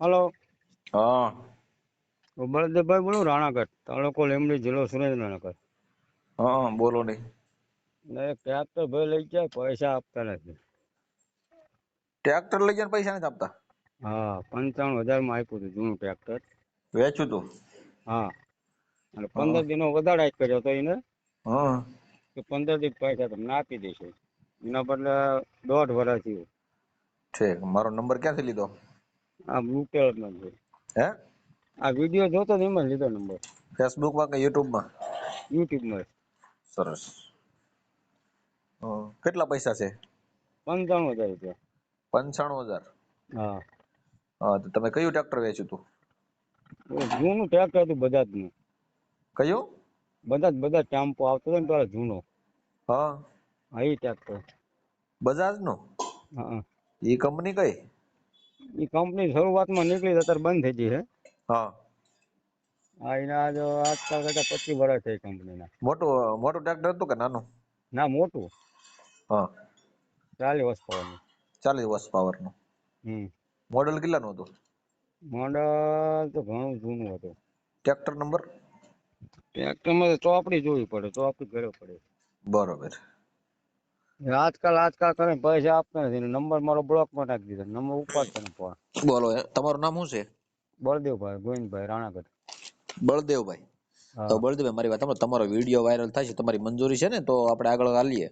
Hello. હા. બળદેવભાઈ બોલું રાણાગઢ તાલુકો લીમડી જિલ્લો સુરેન્દ્રનગર. હા બોલો ને. ટ્રેક્ટર ભાઈ લઈ જાય પૈસા આપતા નથી. ટ્રેક્ટર લઈ જાય પૈસા નથી આપતા? હા પંચાણું હજારમાં આપ્યું હતું જૂનું ટ્રેક્ટર. વેચ્યું તું? હા. અને પંદર દિનો વધારે આપ કર્યો તો એને? હા. કે પંદર દિવસ પૈસા તમને આપી દઈશું એના બદલે દોઢ વર્ષ થયું. ઠીક મારો નંબર ક્યાંથી લીધો? આ બ્લુ કલર નો છે હે? આ વિડિયો જોતો ને એમાં લીધો નંબર ફેસબુકમાં કે યુટ્યુબમાં યુટ્યુબમાં સરસ. કેટલા પૈસા છે? પંચાણું હજાર રૂપિયા. પંચાણું હજાર? હા. હા તો તમે કયું ટ્રેક્ટર વેચ્યું તું જૂનું ટ્રેક્ટર હતું બજાજનું કયું? બજાજ બજાજ ટેમ્પો આવતો હતો ને પેલા જૂનો. હા. હા એ ટ્રેક્ટર બજાજ નો હા. એ કંપની કઈ? એ કંપની શરૂઆતમાં નીકળી અત્યારે બંધ થઈ ગઈ છે. હા. હા એના જો આજકાલ કરતા પચીસ વર્ષ થઈ કંપનીના મોટું મોટું ટ્રેક્ટર હતું કે નાનું? ના મોટું. હા. ચાલીસ વર્ષ પાવરનું ચાલીસ વર્ષ પાવરનું હમ. મોડલ કેટલાનું હતું? મોડલ તો ઘણું જૂનું હતું. ટ્રેક્ટર નંબર ટ્રેક્ટરમાં ચોપડી જોવી પડે ચોપડી કરવી પડે. બરોબર. આજકાલ આજકાલ કરે પૈસા આપતા નથી. નંબર મારો બ્લોકમાં નાખી દીધો. નંબર ઉપાડતા નથી બોલો તમારું નામ શું છે? બળદેવભાઈ ગોવિંદભાઈ રાણાગઢ. બળદેવભાઈ. તો બળદેવભાઈ મારી વાત તમારો વીડિયો વાયરલ થાય છે તમારી મંજૂરી છે ને તો આપણે આગળ હાલીએ.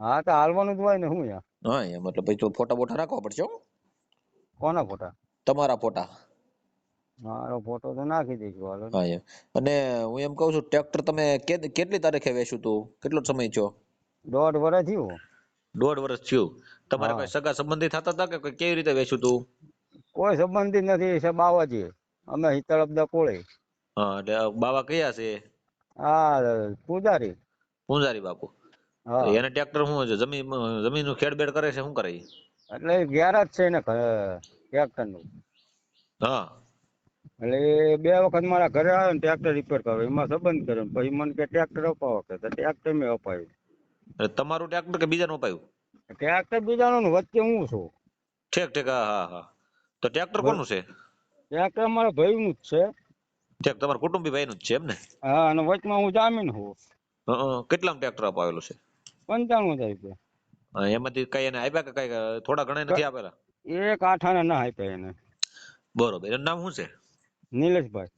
હા તો હાલવાનું જ હોય ને હું યાર હા યાર મતલબ ભાઈ તો ફોટા બોટા રાખવા પડશે કોના ફોટા? તમારા ફોટા. મારો ફોટો તો નાખી દઈશું હાલો હા યાર અને હું એમ કહું છું ટ્રેક્ટર તમે કેટલી તારીખે વેચ્યું તું? કેટલો સમય થયો? દોઢ વર્ષ થયું. દોઢ વર્ષ થયું. તમારે કોઈ સગા સંબંધી થતા હતા કે કોઈ કેવી રીતે વેચ્યું તું? કોઈ સંબંધી નથી છે બાવાજી. અમે હિતળબદા કોળે. હા એટલે બાવા કયા છે? હા પૂજારી. પૂજારી બાપુ. એને ટ્રેક્ટર શું છે? જમીન જમીનનું ખેડબેડ કરે છે શું કરે એટલે ગેરેજ છે ને ટ્રેક્ટરનું હા. એટલે બે વખત મારા ઘરે આવે ને ટ્રેક્ટર રિપેર કરે એમાં સંબંધ કર્યો ને પછી મને કે ટ્રેક્ટર અપાવો કે ટ્રેક્ટર મેં એટલે તમારું ટ્રેક્ટર કે બીજાનું અપાયું? ટ્રેક્ટર બીજાનું વચ્ચે હું છું. ઠીક ઠીક હા હા હા. તો ટ્રેક્ટર કોનું છે? ટ્રેક્ટર મારા ભાઈનું જ છે. ઠીક તમારા કુટુંબી ભાઈનું જ છે એમ ને? હા અને વચમાં હું જામીન હું હં, ટ્રેક્ટર અપાવેલું છે? પંચાણું હજાર રૂપિયા એમાંથી કઈ એને આપ્યા કે કઈ થોડા ઘણા નથી આપેલા? એક આઠાને ના આપ્યા એને. બરોબર એનું નામ શું છે? નિલેશભાઈ.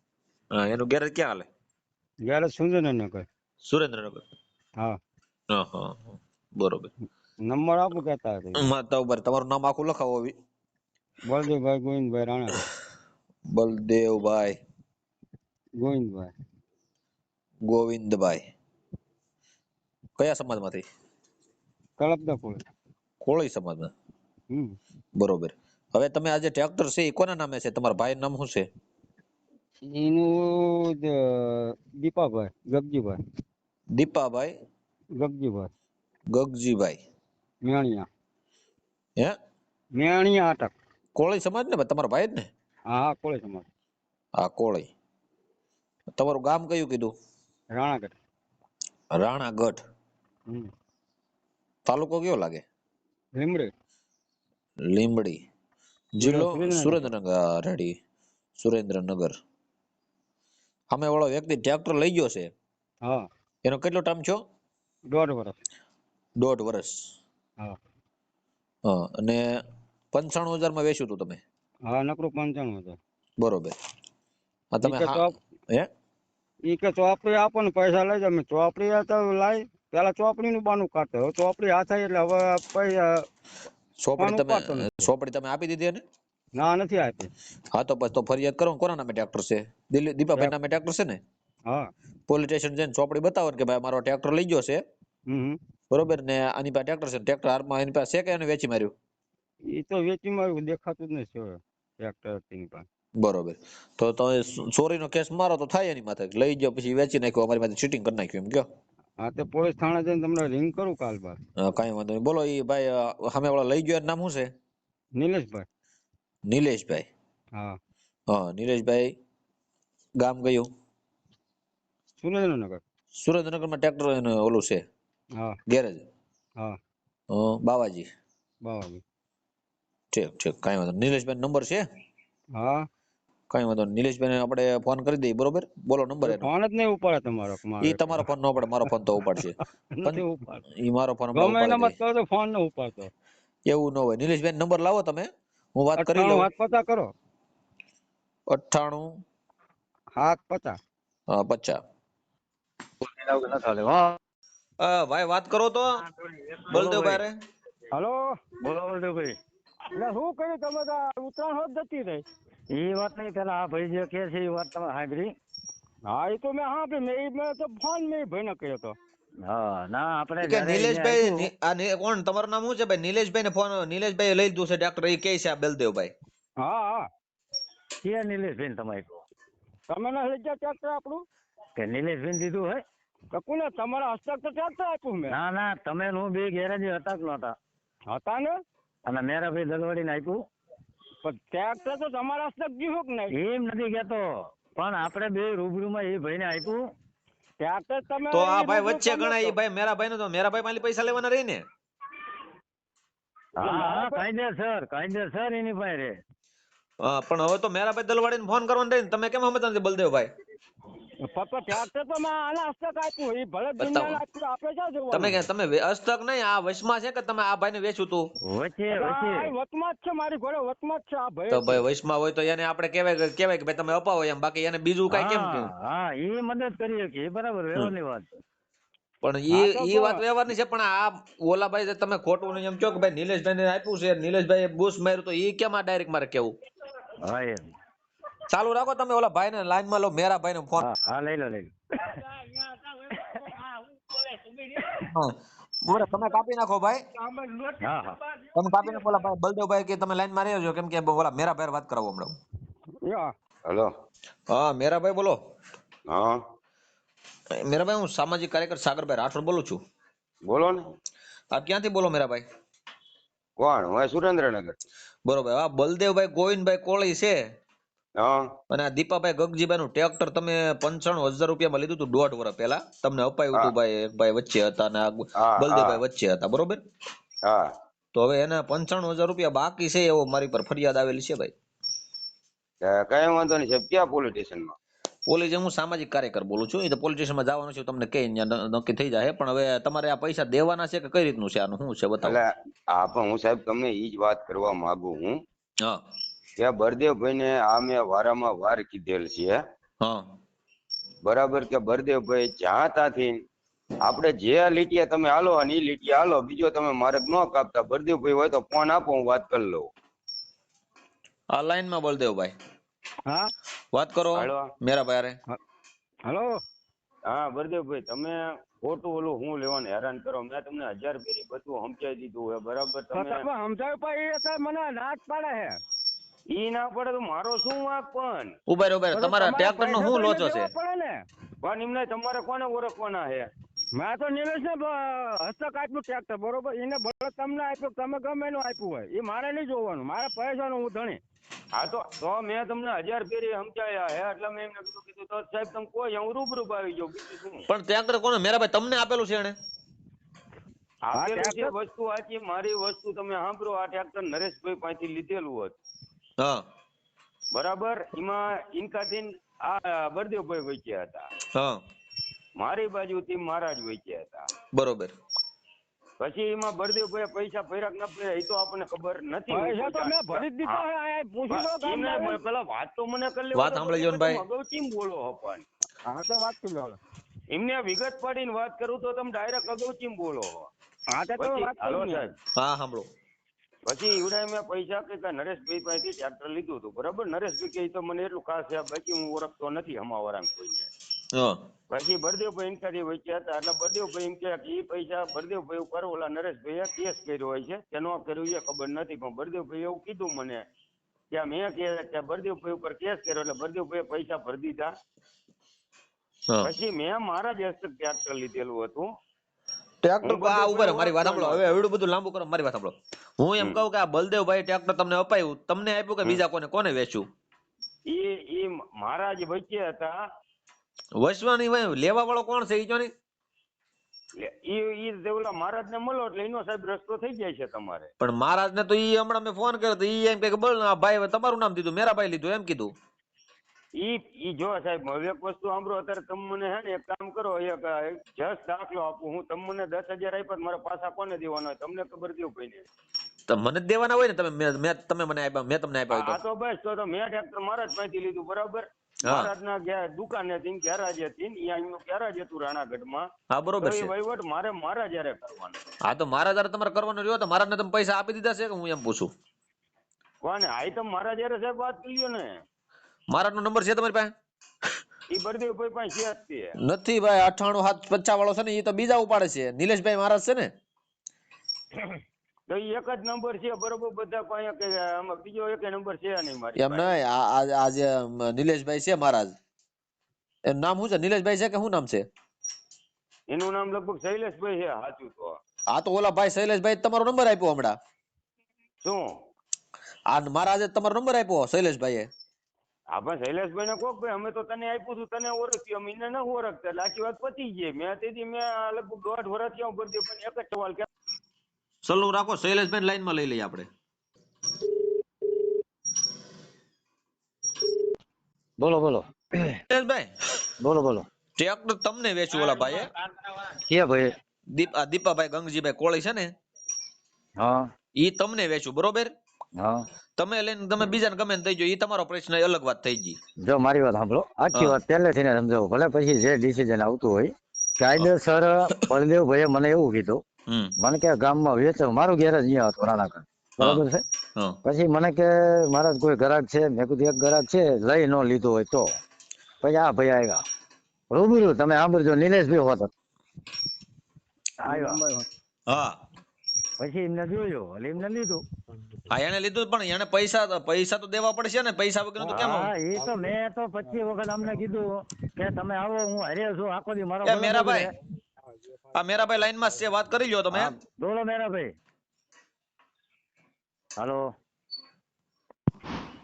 હા, એનું ગેરેજ ક્યાં હાલે? ગેરેજ સુરેન્દ્રનગર. સુરેન્દ્રનગર. હા. બરોબર. નંબર આપું કહેતા હતા માતા ઉપર તમારું નામ આખું લખાવો હવે. બળદેવભાઈ ગોવિંદભાઈ રાણા. બલદેવભાઈ. ગોવિંદભાઈ. ગોવિંદભાઈ. કયા સમાજમાંથી? કળપદા કોળ. કોળી સમાજમાં હમ. બરોબર. હવે તમે આ જે ટ્રેક્ટર છે એ કોના નામે છે? તમારા ભાઈ નામ શું છે? એનું જ દીપાભાઈ ગગજીભાઈ. દીપાભાઈ. ગગજીભાઈ. ગગજીભાઈ. મેણિયા. હે? મેણિયા અટક કોળી સમાજ ને તમારા ભાઈ જ ને? હા કોળી સમાજ. હા કોળી. તમારું ગામ કયું કીધું? રાણાગઢ. રાણાગઢ. તાલુકો કયો લાગે? લીમડી લીમડી જિલ્લો સુરેન્દ્રનગર. રેડી. સુરેન્દ્રનગર. સામે વાળો વ્યક્તિ ટ્રેક્ટર લઈ ગયો છે. હા. એનો કેટલો ટાઈમ છો? દોઢ વર્ષ દોઢ વર્ષ હા. હા અને પંચાણું હજારમાં વેચ્યું હતું તમે? હા નકરું પંચાણું હજાર. બરોબર. આ તમે હા- હે? ઈ કે ચોપડી આપો ને પૈસા લઈ જાવ ચોપડી તો લાઈ. પેલા ચોપડી નું બાનું કાઢતો. હવે ચોપડી હાથ આવી એટલે હવે પૈસા ચોપડી તમે ચોપડી તમે આપી દીધી એને? ના નથી આપી. હા તો પછી તો ફરિયાદ કરો ને કોના નામે ટ્રેક્ટર છે? દિલ્હી દીપાભાઈ નામે ટ્રેક્ટર છે ને? હા. પોલીસ સ્ટેશન જઈને ચોપડી બતાવો કે ભાઈ મારો ટ્રેક્ટર લઈ ગયો છે. બરોબર ને આની પાસે ટ્રેક્ટર છે ટ્રેક્ટર હારમાં એની પાસે છે કે એને વેચી માર્યું? એ તો વેચી માર્યું દેખાતું જ નથી ટ્રેક્ટર તેની પાસે. બરોબર. તો તમે ચોરીનો કેસ મારો તો થાય એની માથે. લઈ ગયો પછી વેચી નાખ્યો અમારી માથે ચીટિંગ કરી નાખ્યું એમ કયો? હા તે પોલીસ થાણા જઈને તમને રિંગ કરું કાલ બાદ. હા, કાંઈ વાંધો નહીં. બોલો એ ભાઈ સામે વાળા લઈ ગયો એનું નામ શું છે? નિલેશભાઈ. નિલેશભાઈ? હા. હા નિલેશભાઈ ગામ કયું? સુરેન્દ્રનગર. સુરેન્દ્રનગરમાં ટ્રેક્ટર એનું ઓલું છે. હા. ગેરેજ. હા. બાવાજી. બાવાજી. ઠીક ઠીક. કાંઈ વાંધો નિલેશભાઈ નંબર છે? હા. કઈ વાંધો નહીં. નિલેશભાઈ આપણે ફોન કરી દઈએ બરોબર? બોલો નંબર એનો. ફોન જ નહીં ઉપાડે તમારો એ તમારો ફોન ન ઉપાડે મારો ફોન તો ઉપાડશે. એ મારો ફોન ગમે એનામાં કરો તો ફોન ન ઉપાડતો. એવું ન હોય. નિલેશભાઈ નંબર લાવો તમે. હું વાત કરી લઉં. વાત પતા કરો. અઠ્ઠાણું હાથ પચાસ હા પચાસ. ભાઈ વાત કરો તો. બલદેવભાઈ રે હલો? બોલો બળદેવભાઈ એટલે શું કર્યું તમે તો? ઉત્તરાયણ હોત જતી રહી. એ વાત નહીં પેલા આ ભાઈ જે કે છે એ વાત તમે સાંભળી. હા એ તો મેં હા મેં મેં તો ફોન મેં ભાઈને કર્યો તો. હા ના આપણે કે નિલેશભાઈ આ કોણ? તમારું નામ શું છે ભાઈ? નિલેશભાઈ ને ફોન નિલેશભાઈ લઈ લીધું છે ડોક્ટર એ કે છે આ બલદેવભાઈ હા હા. કે નિલેશભાઈ તમારે તમે ના લઈ ગયા ટ્રેક્ટર આપણું? કે નિલેશભાઈ દીધું હે? તો કોને? તમારા હસ્તાક્ષર તો ટ્રેક્ટર આપ્યું મેં. ના ના તમે હું બે ગેરેજ હતા જ નહોતા. હતા ને? અને મેરાભાઈ દલવાડીને આપ્યું. પણ ટ્રેક્ટર તો તમારા હસ્તક ગયું કે નહીં એમ નથી કેતો. પણ આપણે બે રૂબરૂમાં એ ભાઈને આપ્યું. ટ્રેક્ટર તમે તો આ ભાઈ વચ્ચે ગણાય તો. ભાઈ મેરા ભાઈ તો મેરા ભાઈ પાસે પૈસા લેવાના રહી ને હા હા કાયદેસર કાયદેસર એની પાસે રે. પણ હવે તો મેરા ભાઈ દલવાડીને ફોન કરવાનો રહી ને તમે કેમ સમજતા નથી બલદેવભાઈ પપ્પા ટ્રેક્ટર તો મેં આના આપ્યું. એ ભલે દુનિયાને આપ્યું આપણે ક્યાં જોવાનું? તમે કે તમે વે- નહીં આ વશમાં છે કે તમે આ ભાઈને વેચ્યું તું? વચ્ચે વચ્ચે. વચમાં જ છે મારી ઘરે વચમાં જ છે આ ભાઈ. તો ભાઈ વશમાં હોય તો એને આપણે કહેવાય કહેવાય કે ભાઈ તમે અપાવો એમ. બાકી એને બીજું કાંઈ કેમ હા કહ્યું? હા એ મદદ કરી એ બરાબર વ્યવહારની વાત. પણ ઈ પણ- વાત વ્યવહારની છે પણ આ ઓલા ભાઈ તમે ખોટું નહીં એમ કહો કે ભાઈ નિલેશભાઈને આપ્યું છે નિલેશભાઈ બુશ માર્યું તો ઈ કેમ આ ડાયરેક્ટ મારે કેવું? હા એમ. ચાલુ રાખો તમે ઓલા ભાઈને લાઈનમાં લો મેરા ભાઈને ફોન હા લઈ લો લઈ લો. બોલે તમે કાપી નાખો ભાઈ. હા હા. તમે કાપી નાખો ઓલા ભાઈ બલદેવભાઈ કે તમે લાઈનમાં રહેજો કેમ કે ઓલા મેરા ભાઈ વાત કરાવો હમણાં. હેલો. હા મેરા મેરાભાઈ બોલો. હા. મેરાભાઈ હું સામાજિક કાર્યકર સાગરભાઈ રાઠોડ બોલું છું. બોલો ને. આપ ક્યાંથી બોલો મેરાભાઈ કોણ? હું સુરેન્દ્રનગર. બરોબર. આ બલદેવભાઈ ગોવિંદભાઈ કોળી છે. અને આ દીપાભાઈ ગગજીભાઈ નું ટ્રેક્ટર તમે પંચાણું હજાર રૂપિયામાં લીધું હતું દોઢ વર્ષ પહેલા. તમને અપાયું હતું ભાઈ ભાઈ વચ્ચે હતા અને બલદેવભાઈ વચ્ચે હતા બરોબર? હા. તો હવે એના પંચાણું હજાર રૂપિયા બાકી છે એવો મારી પર ફરિયાદ આવેલી છે ભાઈ. કઈ વાંધો નહીં સાહેબ ક્યાં પોલીસ સ્ટેશનમાં પોલીસ હું સામાજિક કાર્યકર બોલું છું એ તો પોલીસ સ્ટેશનમાં જવાનું છે તમને કઈ નક્કી થઈ જાય પણ હવે તમારે આ પૈસા દેવાના છે કે કઈ રીતનું છે આનું શું છે બતાવો? આ પણ હું સાહેબ તમને એ જ વાત કરવા માંગુ હું. હા. કે બળદેવભાઈ ને આ મેં વારામાં વાર કીધેલ છે. હા. બરાબર કે બળદેવભાઈ જ્યાં ત્યાંથી આપણે જે લીટીએ તમે હાલો અને એ લીટીએ હાલો બીજો તમે માર્ગ ન કાપતા બળદેવભાઈ હોય તો ફોન આપો હું વાત કરી લઉં. આ લાઈનમાં બળદેવભાઈ. હા? વાત કરો મેરા મેરાભાઈ અરે હલો? હા બળદેવભાઈ તમે ખોટું ઓલું હું લેવાનું હેરાન કરો મેં તમને હજાર ફેરી બધું સમજાવી દીધું હોય બરાબર તમે તમે સમજાવ્યું પણ એ મને નાચ પાડે છે. ઈ ના પડે તો મારો શું વાંક પણ? ઊભા ઊભા તમારા ટ્રેક્ટર નો શું લોચો છે? દેવા પડે ને? પણ એમને તમારે કોને ઓળખવાના હે મેં તો નિલેશ ને હસ્તક આપ્યું ટ્રેક્ટર બરોબર? એને બળદ તમને આપ્યું તમે ગમે એનું આપ્યું હોય. એ મારે નહીં જોવાનું. મારે પૈસાનું હું ધણી. હા તો તો મેં તમને હજાર ફેરી સમજાયા હે એટલે મેં એમને કીધું કીધું તો સાહેબ તમે કોઈ હું રૂબરૂ આવી જાઉં બીજું શું? પણ ટ્રેક્ટર કોને? મેરાભાઈ તમને આપેલું છે એને આપેલું છે વસ્તુ આચી મારી વસ્તુ તમે સાંભળો આ ટ્રેક્ટર નરેશભાઈ પાસેથી લીધેલું હોત. હા. બરાબર? એમાં ઇનકાદીન આ બળદેવભાઈ વૈચ્યા હતા. હા. મારી બાજુથી મહારાજ વૈચ્યા હતા. બરોબર. પછી એમાં બળદેવભાઈ પૈસા ભર્યા ના ભર્યા એ તો આપણને ખબર નથી. પૈસા તો મેં ભરી દીધા આ પૂછી લો એમને પેલા વાત તો મને કરી વાત સાંભળી લ્યો ને ભાઈ. અગાઉ કેમ બોલો હો પણ? હા તો વાત કરી લો એમને વિગત પાડીને વાત કરું તો તમે ડાયરેક્ટ અગાઉ કેમ બોલો હા? તો વાત કરો સાહેબ. હા સાંભળો. પછી ઈવડાએ મેં પૈસા કે નરેશભાઈ પાસેથી ટ્રેક્ટર લીધું હતું. બરાબર? નરેશભાઈ કે તો મને એટલું ખાસ છે બાકી હું ઓળખતો નથી હમાવાળા કોઈને. પછી બળદેવભાઈ ઇન્કારી વચ્ચે હતા એટલે બળદેવભાઈ એમ કે એ પૈસા બળદેવભાઈ ઉપર ઓલા નરેશભાઈએ કેસ કર્યો હોય છે. કે ન કર્યું એ ખબર નથી પણ બળદેવભાઈ એવું કીધું મને કે મેં કે કે બળદેવભાઈ ઉપર કેસ કર્યો એટલે બળદેવભાઈએ પૈસા ભરી દીધા. પછી મેં મારા જ હસ્તક ટ્રેક્ટર લીધેલું હતું. ટ્રેક્ટર આ ઊભા મારી વાત સાંભળો. હવે એવડું બધું લાંબુ કરો મારી વાત સાંભળો. હું એમ. કહું કે આ બલદેવભાઈ ટ્રેક્ટર તમને અપાયું. તમને આપ્યું કે બીજા કોને? કોને વેચ્યું? એ એ મારા જ વચ્ચે હતા. વસવાની લેવા વાળો કોણ છે ઈ જો ને ઈ ઈ મહારાજ ને મળો એટલે એનો સાહેબ રસ્તો થઈ જાય છે તમારે. પણ મહારાજ ને તો ઈ હમણાં મેં ફોન કર્યો તો ઈ એમ કે બોલ ભાઈ તમારું નામ દીધું મેરાભાઈ લીધું એમ કીધું. ઈ ઈ જો સાહેબ હવે એક વસ્તુ સાંભળો અત્યારે તમે મને હે ને એક કામ કરો એક જસ્ટ દાખલો આપું. હું તમને દસ હજાર આપ્યા મારા પાછા કોને દેવાના હોય? તમને ખબર કેવું કોઈને તો મને જ દેવાના હોય ને? તમે મેં- તમે મને આપ્યા મેં તમને આપ્યા હા તો બસ તો મેં ટ્રેક્ટર મારા જ પાસેથી લીધું બરાબર? મહારાજના ગયા દુકાને હતી ગેરાજ હતી ને ઈ અહીંનું ગેરાજ હતું રાણાગઢમાં. હા બરોબર છે. વહીવટ મારે મારા જયારે કરવાનો. હા તો મારા જયારે તમારે કરવાનો રહ્યો તો મારા તમે પૈસા આપી દીધા છે કે હું એમ પૂછું? કોને? આઈ તો મારા જયારે સાહેબ વાત કરી ને. મારા નો નંબર છે તમારી પાસે? ઈ બળદેવભાઈ પાસે છે નથી ભાઈ અઠાણું હાથ પચાસ વાળો છે ને એ તો બીજા ઉપાડે છે. નિલેશભાઈ મહારાજ છે ને? તો એક જ નંબર છે બરોબર? બધા પાસે કે આમાં બીજો એક નંબર છે નહીં મારી એમ નહીં આ આ- આ જે નિલેશભાઈ છે મહારાજ. એનું નામ શું છે? નિલેશભાઈ છે કે શું નામ છે? એનું નામ લગભગ શૈલેશભાઈ છે સાચું તો. આ તો ઓલા ભાઈ શૈલેષભાઈ તમારો નંબર આપ્યો હમણાં. શું? આ મહારાજે તમારો નંબર આપ્યો શૈલેષભાઈએ. હા પણ શૈલેષભાઈ ને કોક ભાઈ અમે તો તને આપ્યું હતું તને ઓળખ્યું અમે એને ન ઓળખતા. એટલે આખી વાત પતી ગઈ. મેં તેથી મેં લગભગ દોઢ વર્ષથી હું બળદેવ પણ એક જ સવાલ કે સલ્લું રાખો શૈલેષભાઈ લાઈનમાં લઈ લઈએ આપણે. બોલો બોલો. શૈલેષભાઈ બોલો બોલો. ટ્રેક્ટર તમને વેચ્યું ઓલા ભાઈએ? કે ભાઈ? દીપ દીપાભાઈ ગંગજીભાઈ કોળી છે ને? હા. ઈ તમને વેચ્યું બરોબર? હા. તમે લઈને તમે બીજાને ગમે ને થઈ ગયો એ તમારો પ્રશ્ન એ અલગ વાત થઈ ગઈ. જો મારી વાત સાંભળો આખી વાત પહેલેથી ને સમજાવો ભલે પછી જે ડિસિઝન આવતું હોય કાયદેસર બળદેવ ભાઈએ મને એવું કીધું મને કે ગામમાં વેચો મારું ગેરેજ અહીંયા હતું રાણાકર બરાબર છે? પછી મને કે મારા કોઈ ગ્રાહક છે મેં કીધું એક ગ્રાહક છે લઈ ન લીધું હોય તો. પછી આ ભાઈ આવ્યા. રૂબરૂ તમે સાંભળજો નિલેશભાઈ હોત આવ્યા. હા. પછી એમને જોયું એટલે એમને લીધું. હા એને લીધું પણ એને પૈસા પૈસા તો દેવા પડશે ને પૈસા વગર તો કેમ હા એ તો મેં તો પચીસ વખત અમને કીધું કે તમે આવો હું હરે છું આખો દી મારો મેરાભાઈ. આ મેરાભાઈ લાઈનમાં છે વાત કરી લ્યો તમે. બોલો મેરાભાઈ. હાલો.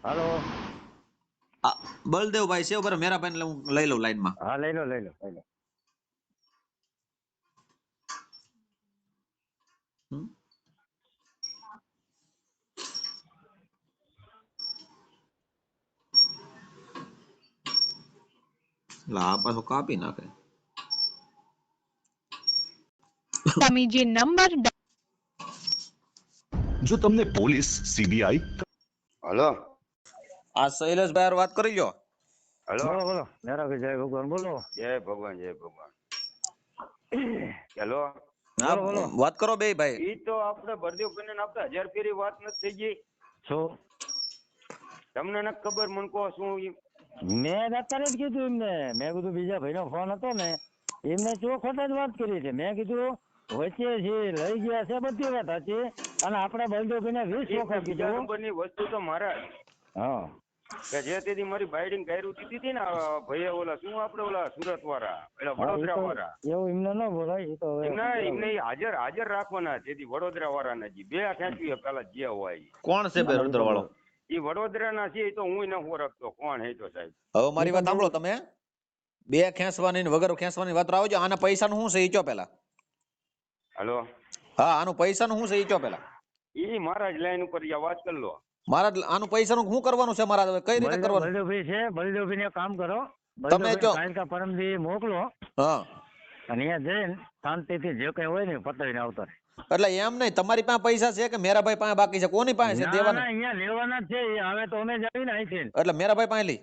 હાલો. આ બળદેવભાઈ છે ઉપર મેરાભાઈ હું લઈ લઉં લાઈનમાં. હા લઈ લો લઈ લો લઈ લો. આ પાછો કાપી નાખે તમે જે નંબર જો તમને પોલીસ સીબીઆઈ હલો. આ શૈલેષ ભાઈ વાત કરી લો હલો. બોલો મેરા જય ભગવાન બોલો. જય ભગવાન જય ભગવાન. હેલો. વાત કરો બે ભાઈ. ઈ તો આપણે ભરદેવ ને આપણે હજાર ફેરી વાત નથી થઈ ગઈ. શું? તમને નથી ખબર મને કહો શું ઈ? મેં અત્યારે જ કીધું એમને. મેં કીધું બીજા ભાઈનો ફોન હતો ને એમને ચોખોટ જ વાત કરી છે મેં કીધું વચ્ચે છે લઈ ગયા છે બધી વાત સાચી અને આપણે બલદેવભાઈને વીસ ઈ વખત કીધું. નંબરની વસ્તુ તો મારા હા. કે જે તેથી મારી બાઇડિંગ કર્યું દીધી હતી ને આ ઓલા શું આપણે ઓલા સુરત વાળા એટલે વડોદરા વાળા એવું એમને ન બોલાય એ તો એમને એમને હાજર હાજર રાખવાના જેથી વડોદરા વાળાના જી બે ખેંચવી પેલા જે હોય. કોણ છે બે રુદ્ર વાળો ઈ વડોદરાના છે તો હું ન ઓળખતો. કોણ હે તો સાહેબ? હવે મારી વાત સાંભળો તમે. બે ખેંચવાની ને વગર ખેંચવાની વાત આવજો. આના પૈસાનું શું છે? ઈચો પેલા હલો? હા આનું પૈસાનું શું છે? ઈચો પેલા એ મારા જ લાઈન ઉપર વાત કરી લો. મારા આનું પૈસા નું શું કરવાનું છે મારા? કઈ રીતે કરવાનું? બલદેવભાઈ છે. બલદેવભાઈ ને કામ કરો. તમે જો- કાલ પરમજી પરમદી મોકલો. હા. અને અહીંયા જઈને શાંતિથી જે કઈ હોય ને પતાવીને આવતા રહે. એટલે એમ નહીં તમારી પાસે પૈસા છે કે મેરાભાઈ પાસે બાકી છે? કોની પાસે છે? દેવાના? અહીંયા લેવાના છે. હવે તો અમે જ આવીને છે એટલે મેરાભાઈ પાસે લઈ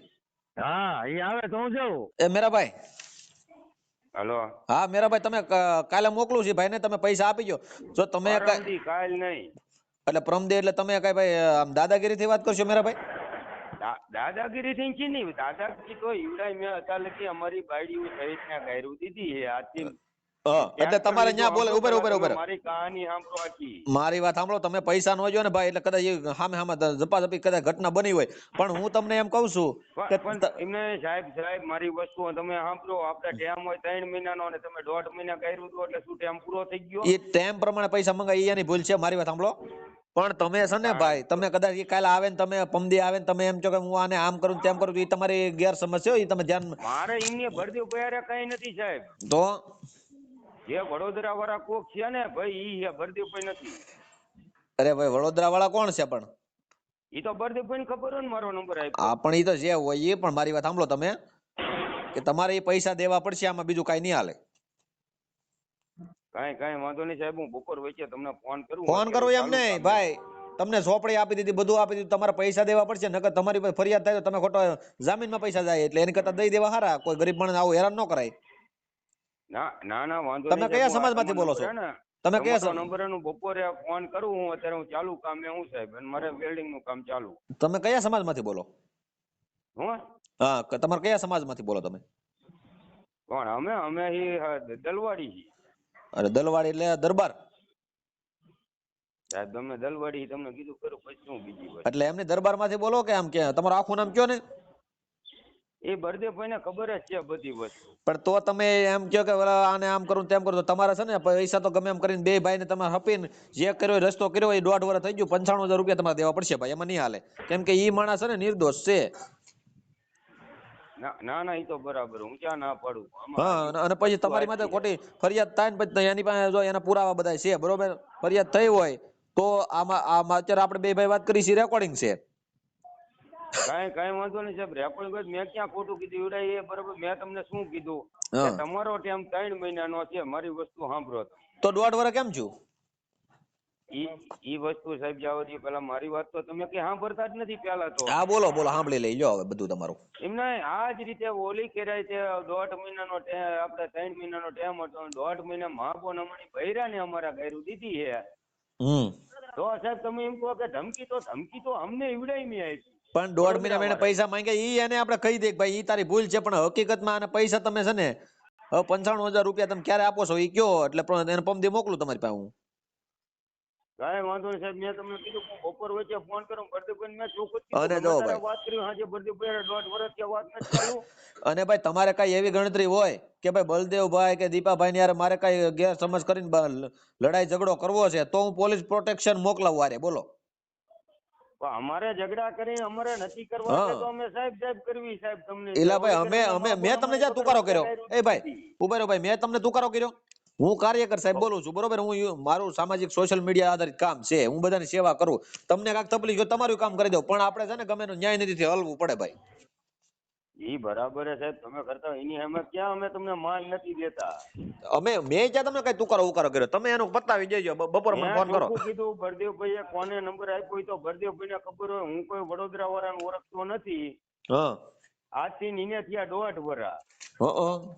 હા એ આવે તો હું જઉં એ મેરાભાઈ હેલો. હા મેરાભાઈ તમે કાલે મોકલું છે. ભાઈને તમે પૈસા આપી જો જો તમે કાંઈ- કાલ નહીં. એટલે પ્રમદે એટલે તમે કઈ ભાઈ આમ દાદાગીરી થી વાત કરશો મેરાભાઈ દાદાગીરી થઈ છે નહીં? દાદાગીરી તો ઈવડાય. મેં અત્યારે અમારી બાયડીઓ સહિત ના ગાયરું દીધી છે? આજથી એટલે તમારે ત્યાં બોલે ઉભર ઉભર ઉભર. મારી કહાની સાંભળો આખી. મારી વાત સાંભળો તમે પૈસા નો જો ને ભાઈ એટલે કદાચ સામે સામે ઝપાઝપી કદાચ ઘટના બની હોય. પણ હું તમને એમ કહું છું કે એમને સાહેબ સાહેબ મારી વસ્તુ તમે સાંભળો. આપણે ટેમ હોય ત્રણ મહિનાનો અને તમે દોઢ મહિના કર્યું હતું એટલે શું ટેમ પૂરો થઈ ગયો? એ ટેમ પ્રમાણે પૈસા મંગાવી એની ભૂલ છે મારી વાત સાંભળો. પણ તમે છે ને ભાઈ તમે કદાચ એ કાલે આવે ને તમે પમદી આવે ને તમે એમ છો કે હું આને આમ કરું તેમ કરું એ તમારી ગેરસમજ છે એ તમે ધ્યાન મારે એમની ભરતી પહેરે કઈ નથી સાહેબ. તો જે વડોદરા વાળા કોક છે ને ભાઈ ઈ છે નથી. અરે ભાઈ વડોદરા વાળા કોણ છે પણ? ઈ તો બળદેવભાઈ ખબર હોય ને મારો નંબર આપ્યો. હા પણ ઈ તો જે હોય એ પણ મારી વાત સાંભળો તમે કે તમારે એ પૈસા દેવા પડશે આમાં બીજું કઈ નહીં હાલે. કઈ કઈ વાંધો નહીં સાહેબ હું બપોર વચ્ચે તમને ફોન કરું ફોન કરો એમ નહીં ભાઈ તમને સોપડી આપી દીધી બધું આપી દીધું તમારે પૈસા દેવા પડશે નકર તમારી પાસે ફરિયાદ થાય તો તમે ખોટો જામીનમાં પૈસા જાય એટલે એની કરતા દઈ દેવા હારા કોઈ ગરીબ માણસ આવું હેરાન ન કરાય. ના ના ના વાંધો તમે કયા હું સમાજમાંથી બોલો છો? ને, તમે કયા નંબર એનું બપોરે ફોન કરું હું અત્યારે હું ચાલુ કામે હું સાહેબ અને મારે વેલ્ડિંગનું કામ ચાલુ. તમે કયા સમાજમાંથી બોલો? હું? હા તમારે કયા સમાજમાંથી બોલો તમે? કોણ અમે? અમે દલવાડી અરે દલવાડી એટલે દરબાર? સાહેબ તમે દલવાડી તમને કીધું કરું પછી શું બીજી એટલે એમની દરબારમાંથી બોલો કે આમ કે તમારું આખું નામ કયો ને? એ બળદેવભાઈ ને ખબર જ છે બધી વસ્તુ. પણ તો તમે એમ કહો કે આને આમ કરું તેમ કરું તો તમારે છે ને પૈસા તો ગમે એમ કરીને બે ભાઈને તમે હપીને જે કર્યો રસ્તો કર્યો એ દોઢ વર્ષ થઈ ગયું પંચાણું હજાર રૂપિયા તમારે દેવા પડશે ભાઈ એમાં નહીં હાલે. કેમ કે ઈ માણસ છે ને નિર્દોષ છે. ના ના ઈ તો બરાબર હું ક્યાં ના પાડું? હા અને- અને પછી તમારી માથે ખોટી ફરિયાદ થાય ને પછી એની પાસે જો એના પુરાવા બધા છે બરોબર? ફરિયાદ થઈ હોય તો આમાં આમાં અત્યારે આપણે બે ભાઈ વાત કરી છે રેકોર્ડિંગ છે. કાંઈ કાંઈ વાંધો નહીં સાહેબ. રેકોર્ડિંગ મેં ક્યાં ખોટું કીધું? એવડાય એ બરાબર મેં તમને શું કીધું? કે તમારો ટાઈમ ત્રણ મહિનાનો છે મારી વસ્તુ સાંભળો તો દોઢ વર્ષ કેમ છું ઈ વસ્તુ સાહેબ જાવ દે પેલા મારી વાત તો તમે કે સાંભળતા જ નથી પેલા તો. હા બોલો બોલો સાંભળી લઈ લો હવે બધું તમારું. એમને આ જ રીતે ઓલી કેરાય છે દોઢ મહિનાનો આપણે ત્રણ મહિનાનો ટાઈમ હતો દોઢ મહિના મહાબો નમણી બૈરાને અમારા ઘેરું દીધી છે. તો સાહેબ તમે એમ કહો કે ધમકી તો ધમકી તો અમને ઈવડાય નહીં આપી પણ દોઢ મહિના એને પૈસા માંગ્યા ઈ એને આપણે કહી દે કે ભાઈ ઈ તારી ભૂલ છે પણ હકીકતમાં આને પૈસા તમે છે ને પંચાણું હજાર રૂપિયા તમે ક્યારે આપો છો ઈ કયો? એટલે એને પમદી મોકલું તમારી પાસે હું. કાંઈ વાંધો નહીં સાહેબ મેં તમને કીધું બપોર વચ્ચે ફોન કરો બળદેવભાઈ મેં ચોખ્ખું અને જો ભાઈ. વાત કરી હાજે બળદેવભાઈ દોઢ વર્ષ કે વાત નથી ચાલુ. અને ભાઈ તમારે કઈ એવી ગણતરી હોય કે ભાઈ બલદેવભાઈ કે દીપાભાઈ યાર મારે કઈ ગેરસમજ કરીને લડાઈ ઝઘડો કરવો છે તો હું પોલીસ પ્રોટેક્શન મોકલાવું આરે બોલો. અમારે ઝઘડા કરીને અમારે નથી કરવા તો અમે સાહેબ સાહેબ કરવી સાહેબ તમને. એલા ભાઈ અમે અમે મેં તમને જ્યાં તુકારો કર્યો. એ ભાઈ ઊભા ભાઈ મેં તમને તુકારો કર્યો. હું કાર્યકર સાહેબ બોલું છું બરોબર? હું મારું સામાજિક સોશિયલ મીડિયા આધારિત કામ છે. હું બધાની સેવા કરું. તમને કાંઈક તકલીફ જો તમારું કામ કરી દઉં પણ આપણે છે ને ગમે ન્યાય નીતિથી હલવું પડે ભાઈ. ઈ બરાબર છે સાહેબ તમે કરતા એની અમે ક્યાં અમે તમને માલ નથી દેતા? અમે મેં ક્યાં તમને કઈ તુકારો ઉકારો કર્યો? તમે એનો પતાવી દેજો બપોર મને ફોન કરો. કીધું બળદેવભાઈએ કોને નંબર આપ્યો તો બળદેવભાઈને ખબર હોય હું કોઈ વડોદરા વાળાને ઓળખતો નથી. હા. આજથી નીને થયા દોઢ વરા હં,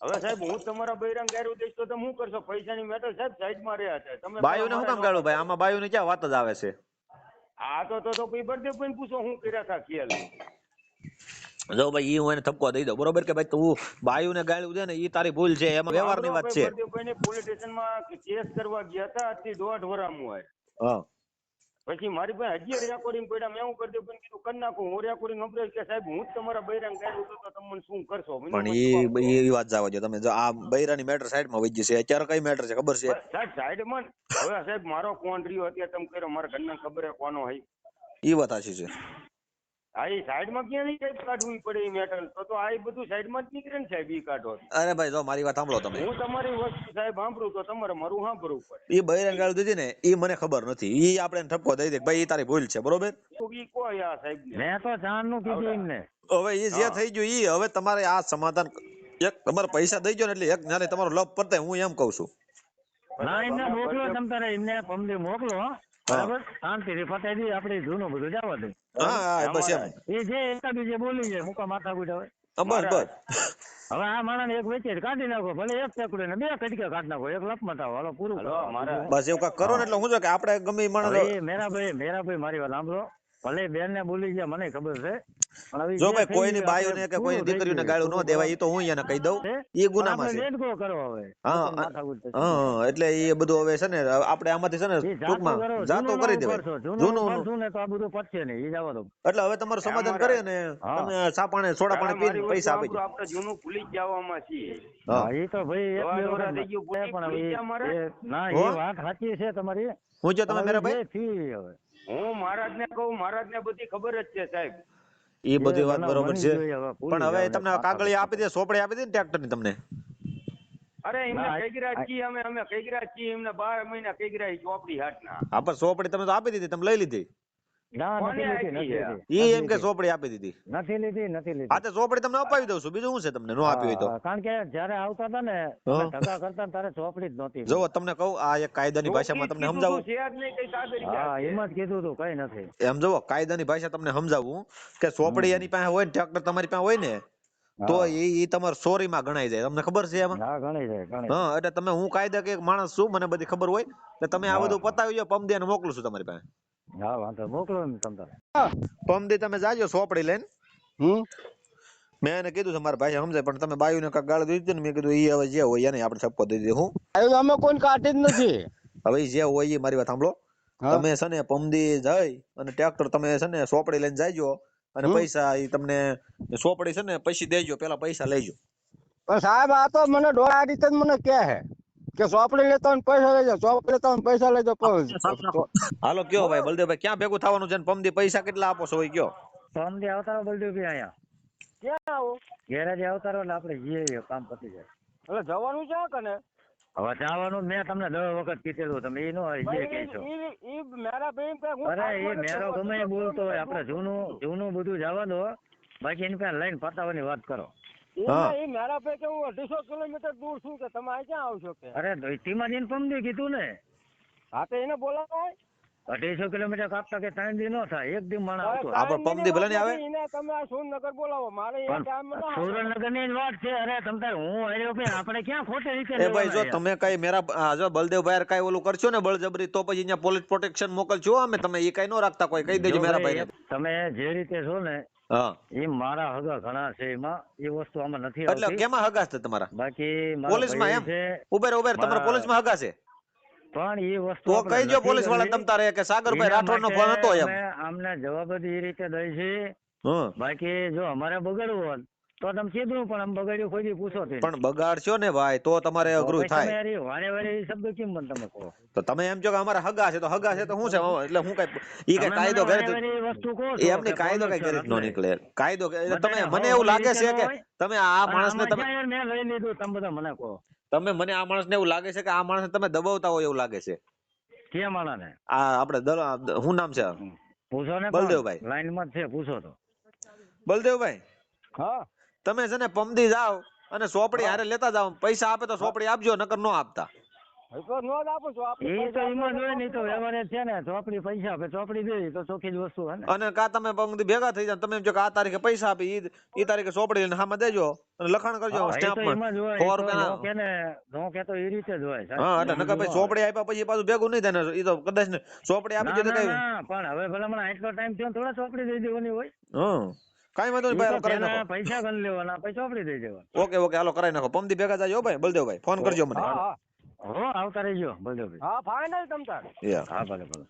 હવે સાહેબ હું તમારા બૈરાંગ ગાયરું દઈશ તો તમે શું કરશો? પૈસાની મેટર સાહેબ સાઈડમાં રહ્યા છે. તમે બાયુને શું કામ ગાળું ભાઈ? આમાં બાયુને ક્યાં વાત જ આવે છે? આ તો તો પછી બળદેવભાઈને પૂછો હું કર્યા હતા ખેલ? જો ભાઈ ઈ હું એને ઠપકો દઈ દઉં. બરોબર કે ભાઈ તું બાયુને ગાળ્યું છે ને ઈ તારી ભૂલ છે એમાં વ્યવહારની વાત છે. પોલીસ સ્ટેશનમાં કેસ કરવા ગયા હતા આજથી દોઢ વરામ હોય. હા. પછી મારી પાસે હજી રેકોર્ડિંગ પડ્યા મેં હું કરી દઉં કીધું કરી નાખું. હું રેકોર્ડિંગ સંભળાવીશ કે સાહેબ હું જ તમારા બૈરાંગ ગાયું તો તમને શું કરશો? પણ એ ઈ વાત જવા દો તમે. જો આ બૈરાની મેટર સાઈડમાં વહી જશે અત્યારે કઈ મેટર છે? ખબર છે? સાહેબ સાઈડમાં જ. હવે સાહેબ મારો કોણ રહ્યો અત્યારે તમે કર્યો મારા ઘરના ખબર હે કોનો હોય એ વાત સાચી છે. આ એ સાઈડમાં ક્યાં નહીં સાહેબ કાઢવી પડે એ મેટર તો તો આ એ બધું સાઈડમાં જ નીકળે ને સાહેબ ઈ કાઢો. અરે ભાઈ જો મારી વાત સાંભળો તમે. હું તમારી વસ્તુ સાહેબ સાંભળું તો તમારે મારું સાંભળવું પડે. ઈ બૈરાની ગાળું દીધી ને ઈ મને ખબર નથી. ઈ આપણે ઠપકો દઈ દે ભાઈ ઈ તારી ભૂલ છે બરોબર? કોઈ આ સાહેબ મેં તો જાણનું કીધું એમને. હવે એ જે થઈ ગયું એ હવે તમારે આ સમાધાન એક તમારે પૈસા દઈ ને એટલે એક નાલે તમારો લપ પડતા હું એમ કહું છું. ના એમને મોકલો એમને મોકલો. બરાબર? શાંતિથી પતાવી દઈએ આપણે જૂનું બધું જવા દે. હા હા બસ એમ. એ જે એકા બીજે બોલી જાય મુકા માથા કુટ હવે. બસ બસ. હવે આ માણસ એક વેચે કાઢી નાખો ભલે એક ચકડે ને બે કટકે કાઢી નાખો એક લપ હાલો પૂરું મારા- બસ એવું કાંઈક કરો ને એટલે હું કે આપણે ગમે માણસ મેરાભાઈ મેરાભાઈ મારી વાત સાંભળો. ભલે બેન ને બોલી ગયા મને ખબર છે હવે જો ભાઈ કોઈની બાયો ને કે થઈ દીકરીઓને ગાળું ન દેવાય એ તો હું એને કહી દઉં. એ ઈ ગુનામાં છે. કરો હવે. હા, હા એટલે એ બધું હવે છે ને આપણે આમાંથી છે ને ટૂંકમાં જાતો કરી દેવાય. જૂનું જૂનું તો આ બધું પતશે નહીં ઈ જવા દો. એટલે હવે તમારું સમાધાન કરે ને. તમે ચા સોડા પાણી પીને પૈસા આપી દો. આપણે જૂનું ભૂલી જવામાં છીએ. હા. એ તો ભાઈ એક બે દોરા થઈ ગયું, પણ હવે ગયા મારે? એ- ના એ વાત સાચી છે તમારી. હું જો તમે મેરા ભાઈ ફી હવે. હું મહારાજ ને કહું મહારાજ ને બધી ખબર જ છે સાહેબ. એ બધી વાત બરોબર છે. પણ હવે તમને કાગળી આપી દે સોપડી આપી દે ને ટ્રેક્ટરની તમને. અરે એમને ના, કઈગરા છીએ અમે અમે કઈગરા છીએ એમને બાર મહિના કઈગરા ચોપડી હાથના. હા પણ સોપડી તમે તો આપી દીધી તમે લઈ લીધી. ના નથી લીધી નથી ઈ એમ કે સોપડી આપી દીધી. નથી લીધી નથી લીધી. હા તો સોપડી તમને અપાવી દઉં છું. બીજું શું છે તમને? નો આપી હોય તો. કારણ કે જયારે આવતા હતા ને ધક્કા કરતા ત્યારે ચોપડી જ નહોતી. જો તમને કહું આ એક કાયદાની ભાષામાં તમને સમજાવું. તું છે જ નહીં કઈ કાગળ હા એમ જ કીધું હતું કઈ નથી. એમ જુઓ કાયદાની ભાષા તમને સમજાવું કે ચોપડી એની પાસે હોય ને ટ્રેક્ટર તમારી પાસે હોય ને તો. એ ઈ તમારે ચોરીમાં ગણાય જાય. તમને ખબર છે એમાં? હા ગણી જાય હા એટલે તમે હું કાયદા કે માણસ છું મને બધી ખબર હોય એટલે તમે આ બધું પતાવી દો પમદે મોકલું છું તમારી પાસે. હા વાંધો મોકલો ને તમ તારે. પમદી તમે જાજો સોપડી લઈને. હમ? મેં એને કીધું તમારા ભાઈ સમજે પણ તમે બાયુને કાંઈક ગાળ દીધી હતી ને મેં કીધું ઈ હવે જે હોય એને આપણે છપ્પો દઈ દે હું? એવું અમે કોઈ કાઢી જ નથી. હવે ઈ જે હોય એ મારી વાત સાંભળો. તમે છે ને પમદી જઈ અને ટ્રેક્ટર તમે છે ને સોપડી લઈને જાયજો અને પૈસા એ તમને સોપડી છે ને પછી દેજો પેલા પૈસા લેજો. પણ સાહેબ આ તો મને ડોળા રીતે મને કે છે. કે ચોપડી લેતા પૈસા લેજો ચોપડી લેતા પૈસા લેજો પણ હાલો કયો ભાઈ બલદેવભાઈ ક્યાં ભેગું થવાનું છે પમદી પૈસા કેટલા આપો છો કયો? સોમદી આવતારો બલદેવભાઈ અહીંયા. ક્યાં આવું ગેરેજે આવતારો એટલે આપણે જઈએ કામ પતી જાય. એટલે જવાનું છે કને હવે જવાનું મેં તમને દસ વખત કીધેલું તમે એ નો જે કહેશો. ઈ ઈ મારા બેન પે હું અરે એ મેરો ગમે બોલતો હોય આપણે જૂનું જૂનું બધું જવા દો બાકી એની પાસે લઈને પતાવવાની વાત કરો. ઈ મારા પે કે હું અઢીસો કિલોમીટર દૂર છું કે તમે ક્યાં આવશો કે? અરે ધોઈતીમાં જઈને પમદી કીધું ને. હા તો એને બોલાવાય અઢીસો કિલોમીટર કાપતા કે ત્રણ દી નો થાય એક દી માણસ આવતો હોય. આ પણ પમદી ભલે ને આવે? એને તમે આ સુરનગર બોલાવો મારે ટાઈમ ના વાત છે અરે તમ હું આવ્યો કે આપણે ક્યાં ખોટી રીતે એ ભાઈ જો તમે કઈ મેરા જો બલદેવ ભાઈ કઈ ઓલું કરશો ને બળજબરી તો પછી અહીંયા પોલીસ પ્રોટેક્શન મોકલજો અમે તમે એ કઈ નો રાખતા કોઈ કહી? દેજો મેરા ભાઈ, તમે જે રીતે છો ને એ મારા હગા ઘણા છે એમાં એ વસ્તુ આમાં નથી એટલે કેમાં હગા છે તમારા? બાકી પોલીસ પોલીસમાં એમ? છે ઉભેર ઉભેર તમારા મારા- પોલીસમાં હગા છે? પણ એ વસ્તુ તો કહી દો પોલીસવાળા તમતા રહે કે સાગરભાઈ રાઠોડ નો ફોન હતો એમ. અમને જવાબ જ એ રીતે દઈ છે. બાકી જો અમારે બગડવું હોત તો તમે કીધું પણ આમ બગડ્યું કોઈ દી પૂછો તે. પણ બગાડશો ને ભાઈ તો તમારે અઘરું થાય. વારે વારે એ શબ્દ કેમ મને તમે કહો? તો તમે એમ છો કે અમારા હગા છે તો હગા છે તો શું છે? એટલે હું કઈ ઈ કઈ કાયદો કરે વસ્તુ કહો એ છો કાયદો કઈ કરી નો નીકળે. કાયદો એટલે તમે મને એવું લાગે છે કે તમે આ માણસને તમે મેં લઈ લીધું તમે બધા મને કહો. તમે મને આ માણસને એવું લાગે છે કે આ માણસને તમે દબાવતા હોય એવું લાગે છે? કે માણસને? આ આપણે શું નામ છે? પૂછો ને બલદેવભાઈ. લાઈનમાં છે પૂછો તો. બલદેવભાઈ? હા. તમે છે ને પમદી જાઓ અને સોપડી હારે લેતા જાઓ. પૈસા આપે તો સોપડી આપજો નકર નો આપતા. એ તો નો જ આપું છું. આપણે એ તો પૈસા એમાં જ હોય ને ઈ તો વ્યવહાર જ છે ને ચોપડી પૈસા ચોપડી દે તો વસ્તુ અને કા તમે ભેગા થઈ જાવ તમે એમ આ તારીખે પૈસા આપી ઈ તારીખે સોપડી લઈને હામાં દેજો અને લખાણ કરજો જ જ એટલે નકર ભાઈ સોપડી આપ્યા પછી પાછું ભેગું નહીં થાય ઈ તો કદાચ ને સોપડી આપી પણ હવે ભલે આટલો ટાઈમ થયો થોડા ચોપડી દઈ દેવાની હોય. હં. કાંઈ વાંધો નહીં ભાઈ કરાવી નાખો. પૈસા ગણ લેવાના પૈસા ચોપડી દઈ દેવા ઓકે ઓકે હાલો કરાવી નાખો. પમદી ભેગા જાજો બલદેવ ભાઈ ફોન કરજો મને. હા હા. હો આવતા રહેજો બલદેવભાઈ હા ફાઇનલ તમતાર હા ભલે ભલે.